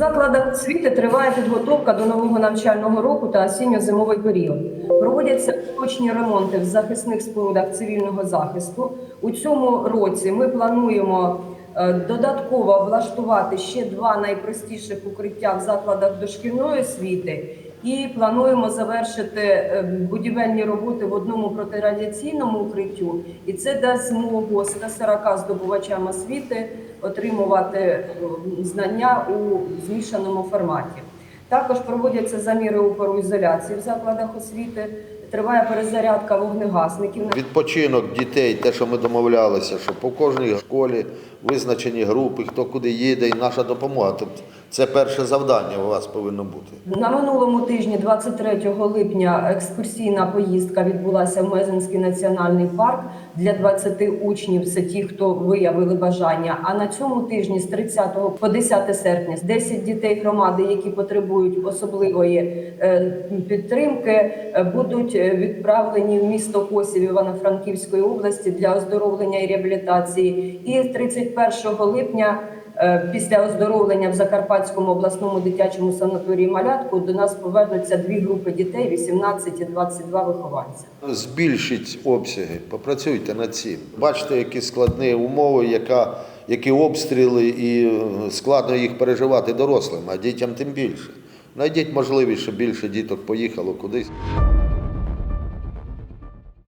Закладах освіти триває підготовка до нового навчального року та осінньо-зимовий період. Проводяться точні ремонти в захисних спорудах цивільного захисту. У цьому році ми плануємо е, додатково облаштувати ще два найпростіших укриття в закладах дошкільної освіти. І плануємо завершити е, будівельні роботи в одному протирадіаційному укриттю, і це дасть змогу 140 здобувачам освіти отримувати е, знання у змішаному форматі. Також проводяться заміри опору ізоляції в закладах освіти. Триває перезарядка вогнегасників. Відпочинок дітей, те, що ми домовлялися, що по кожній школі визначені групи, хто куди їде, і наша допомога. Тобто це перше завдання у вас повинно бути. На минулому тижні, 23 липня, екскурсійна поїздка відбулася в Мезенський національний парк для 20 учнів. Це ті, хто виявили бажання. А на цьому тижні, з 30 по 10 серпня, 10 дітей громади, які потребують особливої е, підтримки, е, будуть е, відправлені в місто Косів Івано-Франківської області для оздоровлення і реабілітації. І 31 липня. Е, Після оздоровлення в Закарпатському обласному дитячому санаторії Малятку до нас повернуться дві групи дітей 18 і 22 вихованця. Збільшіть обсяги, попрацюйте над цим. Бачите, які складні умови, яка, які обстріли, і е, складно їх переживати дорослим, а дітям тим більше. Найдіть можливість, щоб більше діток поїхало кудись.